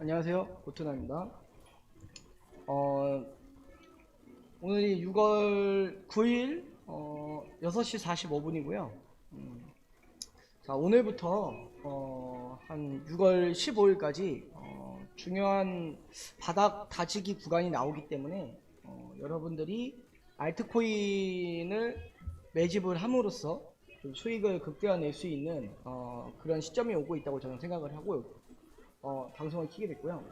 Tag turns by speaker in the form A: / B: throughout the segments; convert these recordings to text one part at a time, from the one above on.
A: 안녕하세요. 고트나입니다. 어, 오늘이 6월 9일 어, 6시 45분이고요. 음, 자, 오늘부터 어, 한 6월 15일까지 어, 중요한 바닥 다지기 구간이 나오기 때문에 어, 여러분들이 알트코인을 매집을 함으로써 좀 수익을 극대화낼 수 있는 어, 그런 시점이 오고 있다고 저는 생각을 하고 어, 방송을 키게 됐고요.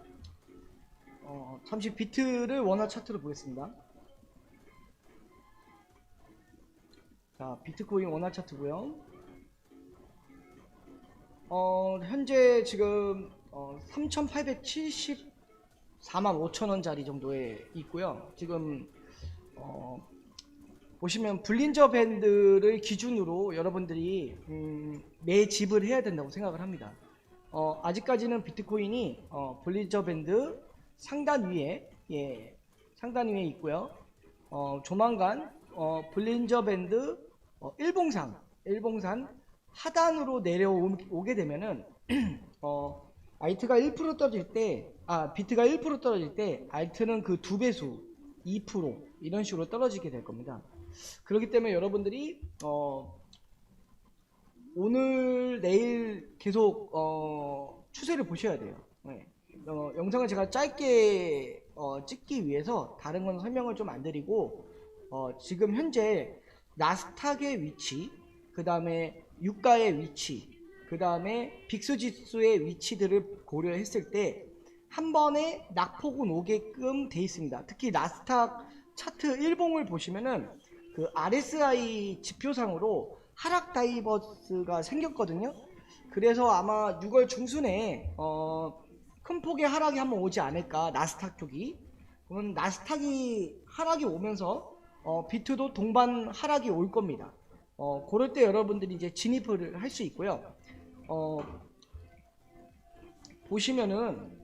A: 어, 잠시 비트를 원화 차트로 보겠습니다. 자, 비트코인 원화 차트고요. 어, 현재 지금 어, 3,874만 5천 원짜리 정도에 있고요. 지금 어, 보시면 블린저 밴드를 기준으로 여러분들이 음, 매집을 해야 된다고 생각을 합니다. 어, 아직까지는 비트코인이 어, 블리저 밴드 상단 위에 예, 상단 위에 있고요. 어, 조만간 어, 블린저 밴드 어, 일봉상 일봉산 하단으로 내려오게 되면은 어, 알트가 1% 떨어질 때, 아 비트가 1% 떨어질 때 알트는 그 두 배수 2% 이런 식으로 떨어지게 될 겁니다. 그렇기 때문에 여러분들이 어, 오늘 내일 계속 어, 추세를 보셔야 돼요. 네. 어, 영상을 제가 짧게 어, 찍기 위해서 다른 건 설명을 좀 안 드리고 어, 지금 현재 나스닥의 위치, 그 다음에 유가의 위치, 그 다음에 빅스지수의 위치들을 고려했을 때 한 번에 낙폭은 오게끔 돼 있습니다. 특히 나스닥 차트 일봉을 보시면은 그 RSI 지표상으로 하락 다이버스가 생겼거든요. 그래서 아마 6월 중순에 어, 큰 폭의 하락이 한번 오지 않을까 나스닥 쪽이. 그러면 나스닥이 하락이 오면서 어, 비트도 동반 하락이 올 겁니다. 어, 그럴 때 여러분들이 이제 진입을 할 수 있고요. 어, 보시면은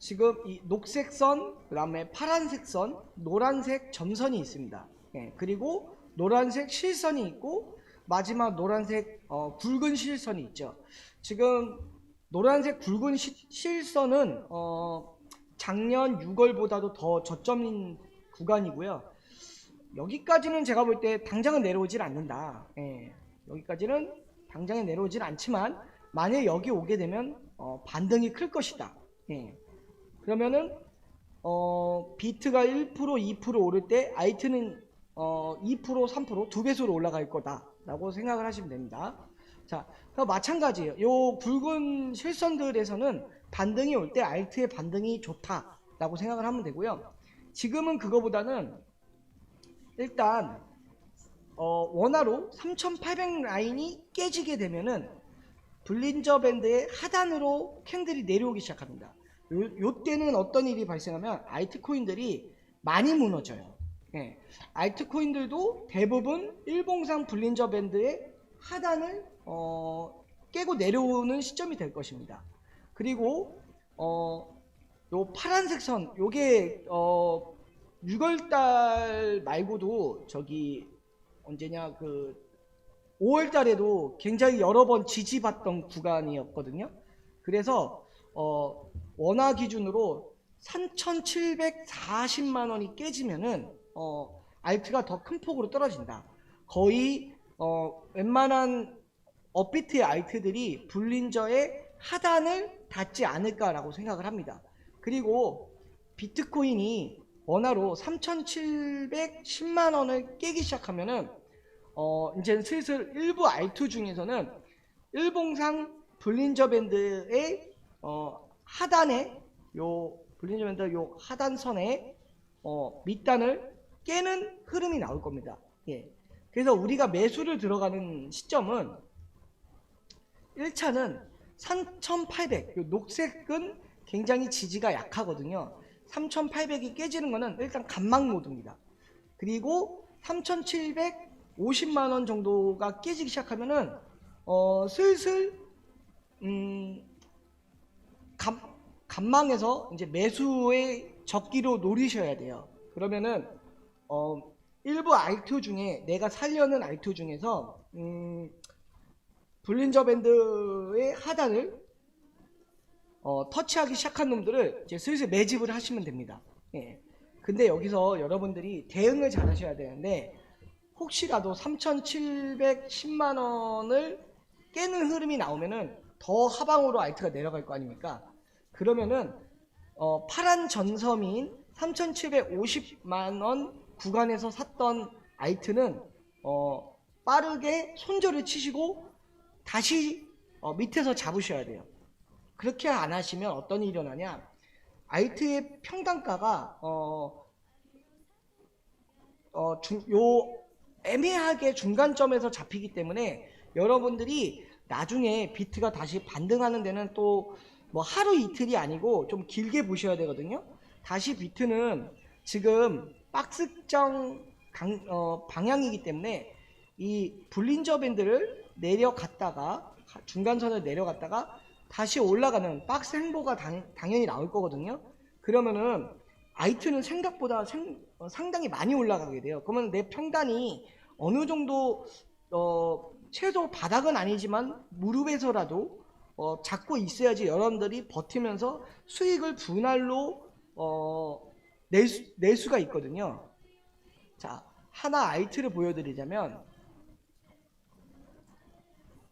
A: 지금 이 녹색 선, 그 다음에 파란색 선, 노란색 점선이 있습니다. 예, 그리고 노란색 실선이 있고 마지막 노란색 어, 굵은 실선이 있죠. 지금 노란색 굵은 시- 실선은 어, 작년 6월보다도 더 저점인 구간이고요. 여기까지는 제가 볼 때 당장은 내려오질 않는다. 예, 여기까지는 당장에 내려오질 않지만 만약 여기 오게 되면 어, 반등이 클 것이다. 예. 그러면은 어, 비트가 1% 2% 오를 때 아이트는 어, 2% 3%두 배수로 올라갈 거다라고 생각을 하시면 됩니다. 자, 마찬가지예요. 요 붉은 실선들에서는 반등이 올 때 알트의 반등이 좋다라고 생각을 하면 되고요. 지금은 그거보다는 일단 어, 원화로 3,800 라인이 깨지게 되면은 블린저 밴드의 하단으로 캔들이 내려오기 시작합니다. 요, 요 때는 어떤 일이 발생하면 알트코인들이 많이 무너져요. 예. 알트코인들도 대부분 일봉상 블린저 밴드의 하단을 어, 깨고 내려오는 시점이 될 것입니다. 그리고 어, 요 파란색 선, 요게 어, 6월달 말고도 저기 언제냐 그 5월 달에도 굉장히 여러 번 지지받던 구간이었거든요. 그래서 어, 원화 기준으로 3,740만 원이 깨지면은 어, 알트가 더 큰 폭으로 떨어진다. 거의 어, 웬만한 업비트의 알트들이 불린저의 하단을 닿지 않을까라고 생각을 합니다. 그리고 비트코인이 원화로 3,710만 원을 깨기 시작하면은 어, 이제 슬슬 일부 알투 중에서는 일봉상 블린저 밴드의 어, 하단에 요 블린저 밴드 요 하단선에 어, 밑단을 깨는 흐름이 나올 겁니다. 예. 그래서 우리가 매수를 들어가는 시점은 1차는 3,800, 요 녹색은 굉장히 지지가 약하거든요. 3,800이 깨지는 거는 일단 간막 모드입니다. 그리고 3,750만 원 정도가 깨지기 시작하면은 어, 슬슬 음, 감, 간망에서 이제 매수의 적기로 노리셔야 돼요. 그러면은 어, 일부 알투 중에 내가 살려는 알투 중에서 음, 블린저 밴드의 하단을 어, 터치하기 시작한 놈들을 이제 슬슬 매집을 하시면 됩니다. 예. 근데 여기서 여러분들이 대응을 잘 하셔야 되는데 혹시라도 3,710만 원을 깨는 흐름이 나오면은 더 하방으로 알트가 내려갈 거 아닙니까? 그러면은 어, 파란 전섬인 3,750만 원 구간에서 샀던 알트는 어, 빠르게 손절을 치시고 다시 어, 밑에서 잡으셔야 돼요. 그렇게 안 하시면 어떤 일이 일어나냐? 알트의 평단가가 어, 어, 중, 요 애매하게 중간점에서 잡히기 때문에 여러분들이 나중에 비트가 다시 반등하는 데는 또 뭐 하루 이틀이 아니고 좀 길게 보셔야 되거든요. 다시 비트는 지금 박스정 강- 어, 방향이기 때문에 이 불린저 밴드를 내려갔다가 중간선을 내려갔다가 다시 올라가는 박스 행보가 당, 당연히 나올 거거든요. 그러면은 아이트는 생각보다 생- 어, 상당히 많이 올라가게 돼요. 그러면 내 평단이 어느 정도 어, 최소 바닥은 아니지만 무릎에서라도 어, 잡고 있어야지 여러분들이 버티면서 수익을 분할로 어, 낼, 수, 낼 수가 있거든요. 자, 하나 아이트를 보여드리자면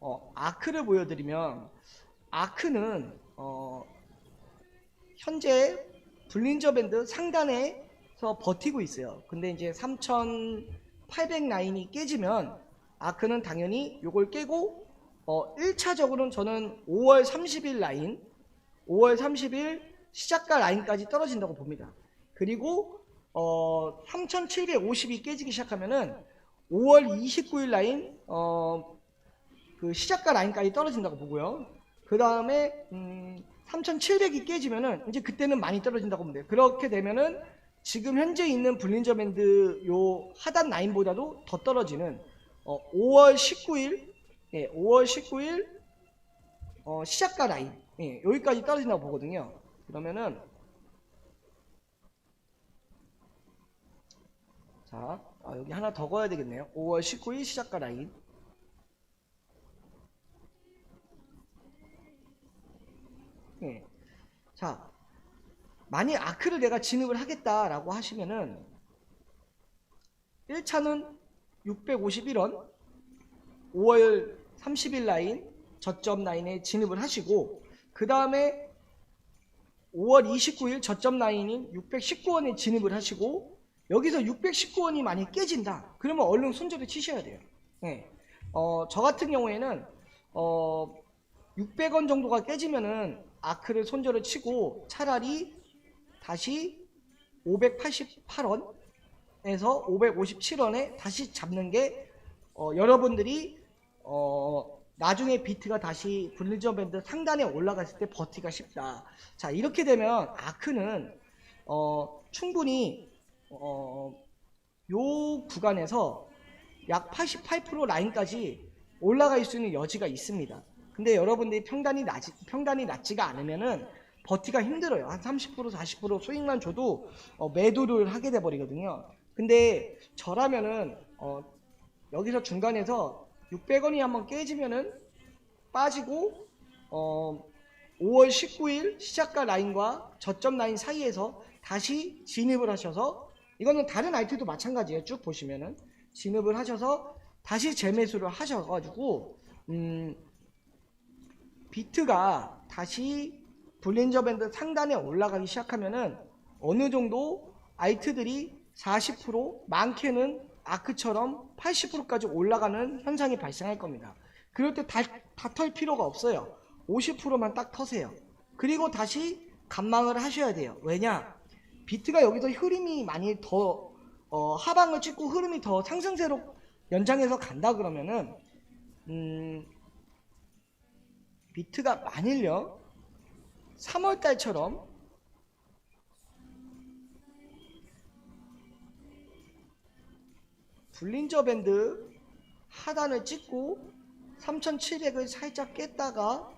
A: 어, 아크를 보여드리면 아크는 어, 현재 블린저 밴드 상단에서 버티고 있어요. 근데 이제 3,800 라인이 깨지면 아크는 당연히 요걸 깨고 어, 1차적으로는 저는 5월 30일 라인, 5월 30일 시작가 라인까지 떨어진다고 봅니다. 그리고 어, 3,750이 깨지기 시작하면은 5월 29일 라인 어, 그 시작가 라인까지 떨어진다고 보고요. 그 다음에 음, 3,700이 깨지면은 이제 그때는 많이 떨어진다고 보면 돼요. 그렇게 되면은 지금 현재 있는 블린저 밴드 요 하단 라인보다도 더 떨어지는 어, 5월 19일, 예, 5월 19일 어, 시작가 라인 예, 여기까지 떨어진다고 보거든요. 그러면은 자 아, 여기 하나 더 거야 되겠네요. 5월 19일 시작가 라인 예. 자, 만약 아크를 내가 진입을 하겠다라고 하시면은 1차는 651원 5월 30일 라인 저점 라인에 진입을 하시고 그 다음에 5월 29일 저점 라인인 619원에 진입을 하시고 여기서 619원이 많이 깨진다 그러면 얼른 손절을 치셔야 돼요 예. 어, 저 같은 경우에는 어, 600원 정도가 깨지면은 아크를 손절을 치고 차라리 다시 588원에서 557원에 다시 잡는 게 어, 여러분들이 어, 나중에 비트가 다시 블리저 밴드 상단에 올라갔을 때 버티기가 쉽다. 자 이렇게 되면 아크는 어, 충분히 어, 요 구간에서 약 88% 라인까지 올라갈 수 있는 여지가 있습니다. 근데 여러분들이 평단이 낮 평단이 낮지가 않으면은 버티가 힘들어요. 한 30% 40% 수익만 줘도 어, 매도를 하게 돼 버리거든요. 근데 저라면은 어, 여기서 중간에서 600원이 한번 깨지면은 빠지고 어, 5월 19일 시작가 라인과 저점 라인 사이에서 다시 진입을 하셔서 이거는 다른 아이템도 마찬가지예요. 쭉 보시면은 진입을 하셔서 다시 재매수를 하셔가지고 음, 비트가 다시 볼린저 밴드 상단에 올라가기 시작하면은 어느 정도 아이트들이 40% 많게는 아크처럼 80%까지 올라가는 현상이 발생할 겁니다. 그럴 때 다 털 필요가 없어요. 50%만 딱 터세요. 그리고 다시 감망을 하셔야 돼요. 왜냐? 비트가 여기서 흐름이 많이 더 어, 하방을 찍고 흐름이 더 상승세로 연장해서 간다 그러면은 음, 비트가 만일요 3월달처럼 블린저 밴드 하단을 찍고 3700을 살짝 깼다가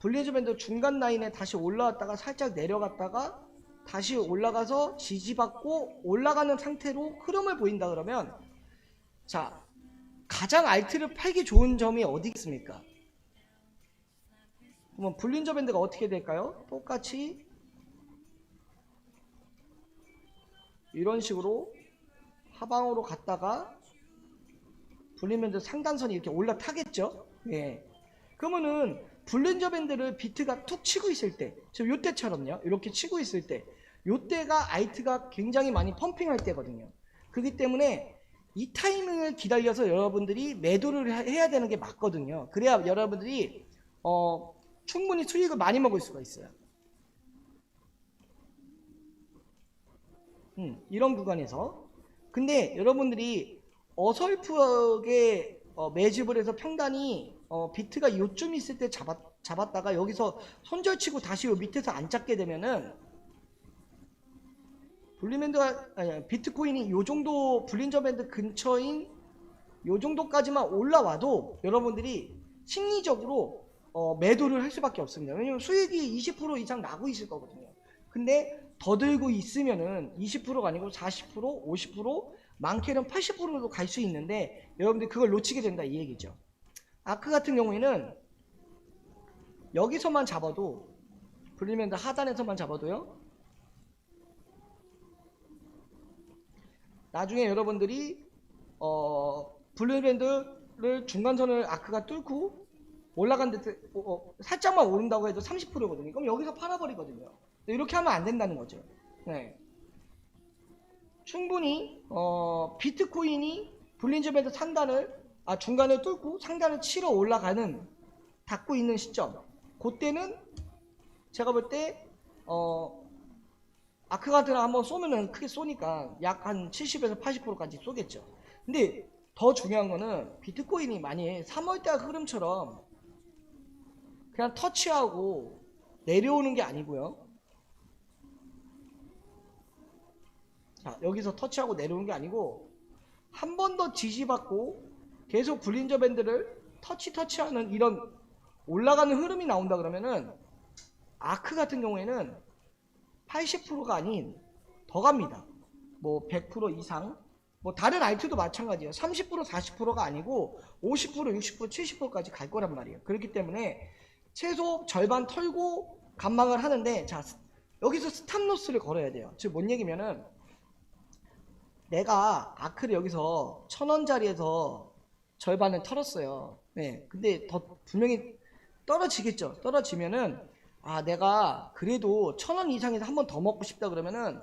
A: 블린저 밴드 중간 라인에 다시 올라왔다가 살짝 내려갔다가 다시 올라가서 지지받고 올라가는 상태로 흐름을 보인다 그러면 자 가장 알트를 팔기 좋은 점이 어디 있습니까? 그러면 불린저 밴드가 어떻게 될까요? 똑같이 이런 식으로 하방으로 갔다가 불린밴드 상단선이 이렇게 올라타겠죠? 예. 그러면은 불린저 밴드를 비트가 툭 치고 있을 때, 지금 요때처럼요. 이렇게 치고 있을 때, 요때가 아이트가 굉장히 많이 펌핑할 때거든요. 그렇기 때문에 이 타이밍을 기다려서 여러분들이 매도를 하- 해야 되는 게 맞거든요. 그래야 여러분들이 어, 충분히 수익을 많이 먹을 수가 있어요. 음, 이런 구간에서. 근데 여러분들이 어설프게 어, 매집을 해서 평단이 어, 비트가 요쯤 있을 때 잡았, 잡았다가 여기서 손절치고 다시 요 밑에서 안 잡게 되면은 블리밴드가 아니, 비트코인이 요 정도 블린저 밴드 근처인 요 정도까지만 올라와도 여러분들이 심리적으로 어, 매도를 할 수밖에 없습니다. 왜냐면 수익이 20% 이상 나고 있을 거거든요. 근데 더 들고 있으면은 20%가 아니고 40%, 50%, 많게는 80%도 갈 수 있는데 여러분들 그걸 놓치게 된다 이 얘기죠. 아크 같은 경우에는 여기서만 잡아도 블리밴드 하단에서만 잡아도요. 나중에 여러분들이 어, 블루밴드를 중간선을 아크가 뚫고 올라간 듯 어, 어, 살짝만 오른다고 해도 30%거든요. 그럼 여기서 팔아버리거든요. 이렇게 하면 안 된다는 거죠. 네. 충분히 어, 비트코인이 블린저 밴드 상단을 아 중간을 뚫고 상단을 치러 올라가는 닫고 있는 시점. 그때는 제가 볼 때 어, 아크가드를 한번 쏘면은 크게 쏘니까 약 한 70에서 80%까지 쏘겠죠. 근데 더 중요한 거는 비트코인이 만약에 3월달 흐름처럼 그냥 터치하고 내려오는 게 아니고요. 자, 여기서 터치하고 내려오는 게 아니고 한 번 더 지지받고 계속 블린저 밴드를 터치 터치하는 이런 올라가는 흐름이 나온다 그러면은 아크 같은 경우에는 80%가 아닌 더 갑니다. 뭐 100% 이상. 뭐 다른 알트도 마찬가지예요. 30% 40%가 아니고 50% 60% 70%까지 갈 거란 말이에요. 그렇기 때문에 최소 절반 털고 감망을 하는데 자 여기서 스탑로스를 걸어야 돼요. 즉 뭔 얘기면은 내가 아크를 여기서 천 원짜리에서 절반을 털었어요. 네. 근데 더 분명히 떨어지겠죠. 떨어지면은 아 내가 그래도 천 원 이상에서 한 번 더 먹고 싶다 그러면은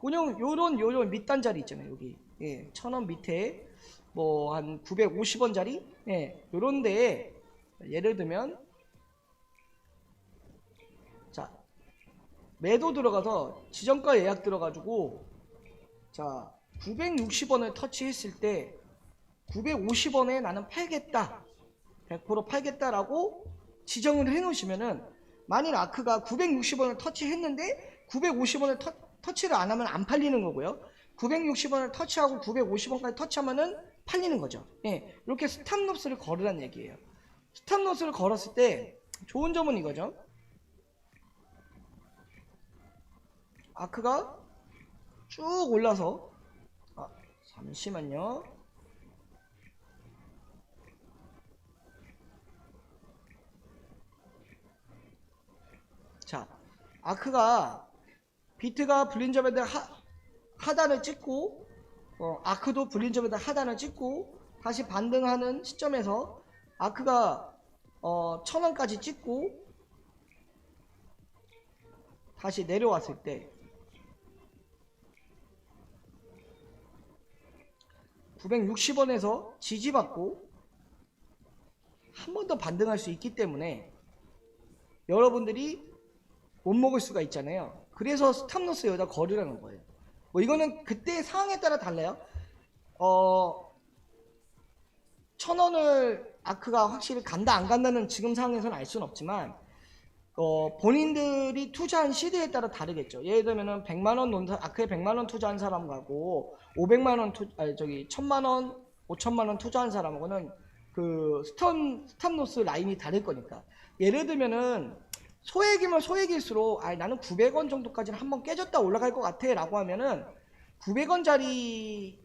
A: 그냥 요런 요런 밑단 자리 있잖아요 여기 예, 천 원 밑에 뭐 한 950원짜리 예, 요런데 예를 들면 자 매도 들어가서 지정가 예약 들어가지고 자 960원을 터치했을 때 950원에 나는 팔겠다 100% 팔겠다라고 지정을 해 놓으시면은 만일 아크가 960원을 터치했는데 950원을 터, 터치를 안 하면 안 팔리는 거고요. 960원을 터치하고 950원까지 터치하면은 팔리는 거죠. 예, 이렇게 스탑로스를 걸으란 얘기예요. 스탑로스를 걸었을 때 좋은 점은 이거죠. 아크가 쭉 올라서 아, 잠시만요. 자, 아크가 비트가 블린저 밴드 하, 하단을 찍고 어, 아크도 블린저 밴드 하단을 찍고 다시 반등하는 시점에서 아크가 어, 천 원까지 찍고 다시 내려왔을 때 960원에서 지지받고 한 번 더 반등할 수 있기 때문에 여러분들이 못 먹을 수가 있잖아요. 그래서 스탑로스 여기다 걸으라는 거예요. 뭐 이거는 그때 상황에 따라 달라요. 어, 천 원을 아크가 확실히 간다 안 간다는 지금 상황에서는 알 수는 없지만 어, 본인들이 투자한 시대에 따라 다르겠죠. 예를 들면은 100만 원 논사 아크에 100만 원 투자한 사람하고 500만 원 투, 아니 저기 1000만 원, 5천만 원 투자한 사람하고는 그 스턴 스탑로스 라인이 다를 거니까. 예를 들면은 소액이면 소액일수록 아 나는 900원 정도까지는 한번 깨졌다 올라갈 것 같아 라고 하면은 900원짜리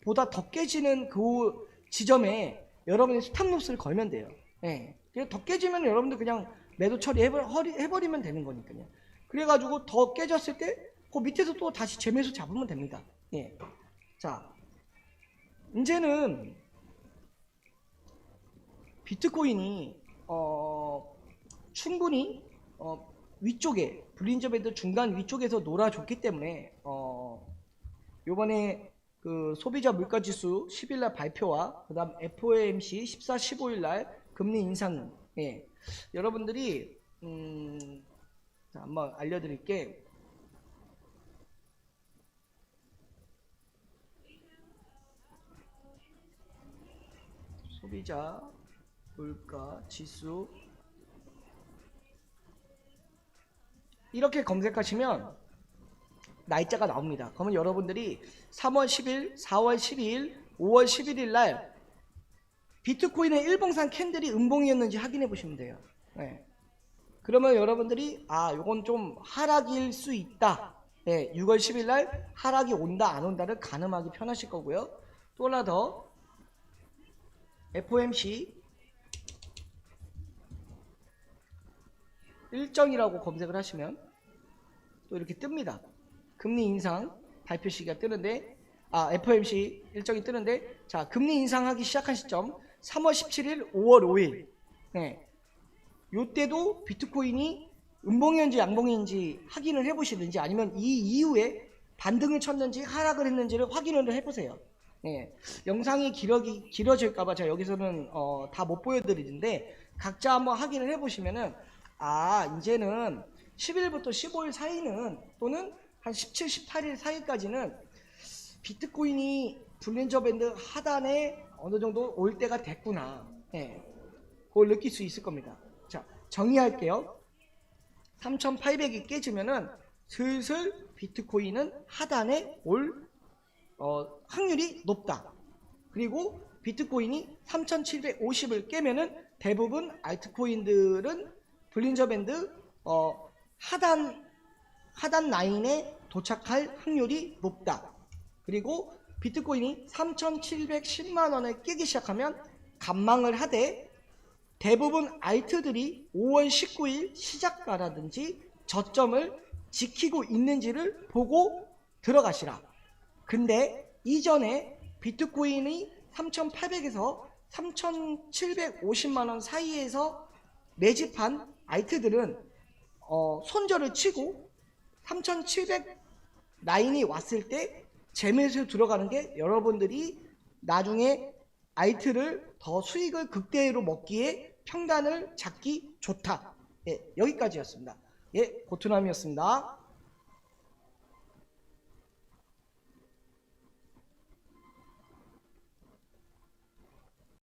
A: 보다 더 깨지는 그 지점에 여러분이 스탑로스를 걸면 돼요. 예. 그냥 더 깨지면 여러분들 그냥 매도 처리해버리, 면 되는 거니까요. 그래가지고 더 깨졌을 때 그 밑에서 또 다시 재매수 잡으면 됩니다. 예. 자, 이제는 비트코인이 어, 충분히 어, 위쪽에 블린저 밴드 중간 위쪽에서 놀아줬기 때문에 어, 요번에 그 소비자 물가 지수 10일 날 발표와 그 다음 FOMC 14, 15일 날 금리 인상 예. 여러분들이 음, 자, 한번 알려드릴게. 소비자 물가 지수 이렇게 검색하시면 날짜가 나옵니다. 그러면 여러분들이 3월 10일, 4월 12일, 5월 11일 날 비트코인의 일봉상 캔들이 음봉이었는지 확인해 보시면 돼요. 네. 그러면 여러분들이 아, 요건 좀 하락일 수 있다. 네, 6월 10일 날 하락이 온다 안 온다를 가늠하기 편하실 거고요. 또 하나 더 FOMC 일정이라고 검색을 하시면 또 이렇게 뜹니다. 금리 인상 발표 시기가 뜨는데 아 FOMC 일정이 뜨는데 자 금리 인상하기 시작한 시점 3월 17일, 5월 5일 네. 요때도 비트코인이 음봉이었는지 양봉인지 확인을 해보시든지 아니면 이 이후에 반등을 쳤는지 하락을 했는지를 확인을 해보세요. 예, 영상이 길어기, 길어질까봐 제가 여기서는 어, 다 못 보여드리는데 각자 한번 확인을 해보시면은 아 이제는 10일부터 15일 사이는 또는 한 17, 18일 사이까지는 비트코인이 블린저 밴드 하단에 어느 정도 올 때가 됐구나. 예, 그걸 느낄 수 있을 겁니다. 자 정리할게요. 3,800이 깨지면은 슬슬 비트코인은 하단에 올 어, 확률이 높다. 그리고 비트코인이 3,750을 깨면은 대부분 알트코인들은 블린저 밴드 어, 하단 하단 라인에 도착할 확률이 높다. 그리고 비트코인이 3,710만 원을 깨기 시작하면 감망을 하되 대부분 알트들이 5월 19일 시작가라든지 저점을 지키고 있는지를 보고 들어가시라. 근데 이전에 비트코인이 3,800에서 3,750만 원 사이에서 매집한 알트들은 어, 손절을 치고 3,700 라인이 왔을 때 재매수 들어가는 게 여러분들이 나중에 알트를 더 수익을 극대로 먹기에 평단을 잡기 좋다. 예, 여기까지였습니다. 예, 고투남이었습니다.